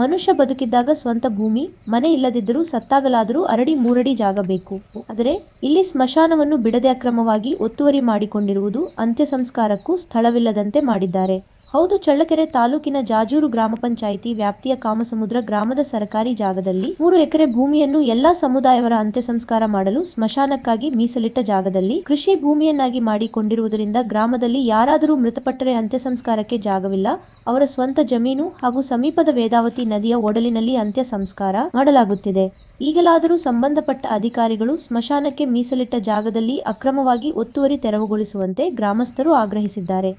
ಮನುಷ್ಯ ಬದುಕಿದ್ದಾಗ ಸ್ವಂತ ಭೂಮಿ, ಮನೆ ಇಲ್ಲದಿದ್ದರೂ ಸತ್ತಾಗಲಾದರೂ ಅರಡಿ ಮೂರಡಿ ಜಾಗ ಬೇಕು. ಆದರೆ ಇಲ್ಲಿ ಸ್ಮಶಾನವನ್ನು ಬಿಡದೆ ಅಕ್ರಮವಾಗಿ ಒತ್ತುವರಿ ಮಾಡಿಕೊಂಡಿರುವುದು ಅಂತ್ಯ ಸಂಸ್ಕಾರಕ್ಕೂ ಸ್ಥಳವಿಲ್ಲದಂತೆ ಮಾಡಿದ್ದಾರೆ. ಹೌದು, ಚಳ್ಳಕೆರೆ ತಾಲೂಕಿನ ಜಾಜೂರು ಗ್ರಾಮ ಪಂಚಾಯಿತಿ ವ್ಯಾಪ್ತಿಯ ಕಾಮಸಮುದ್ರ ಗ್ರಾಮದ ಸರ್ಕಾರಿ ಜಾಗದಲ್ಲಿ ಮೂರು ಎಕರೆ ಭೂಮಿಯನ್ನು ಎಲ್ಲಾ ಸಮುದಾಯವರ ಅಂತ್ಯ ಸಂಸ್ಕಾರ ಮಾಡಲು ಸ್ಮಶಾನಕ್ಕಾಗಿ ಮೀಸಲಿಟ್ಟ ಜಾಗದಲ್ಲಿ ಕೃಷಿ ಭೂಮಿಯನ್ನಾಗಿ ಮಾಡಿಕೊಂಡಿರುವುದರಿಂದ ಗ್ರಾಮದಲ್ಲಿ ಯಾರಾದರೂ ಮೃತಪಟ್ಟರೆ ಅಂತ್ಯ ಸಂಸ್ಕಾರಕ್ಕೆ ಜಾಗವಿಲ್ಲ. ಅವರ ಸ್ವಂತ ಜಮೀನು ಹಾಗೂ ಸಮೀಪದ ವೇದಾವತಿ ನದಿಯ ಒಡಲಿನಲ್ಲಿ ಅಂತ್ಯ ಸಂಸ್ಕಾರ ಮಾಡಲಾಗುತ್ತಿದೆ. ಈಗಲಾದರೂ ಸಂಬಂಧಪಟ್ಟ ಅಧಿಕಾರಿಗಳು ಸ್ಮಶಾನಕ್ಕೆ ಮೀಸಲಿಟ್ಟ ಜಾಗದಲ್ಲಿ ಅಕ್ರಮವಾಗಿ ಒತ್ತುವರಿ ತೆರವುಗೊಳಿಸುವಂತೆ ಗ್ರಾಮಸ್ಥರು ಆಗ್ರಹಿಸಿದ್ದಾರೆ.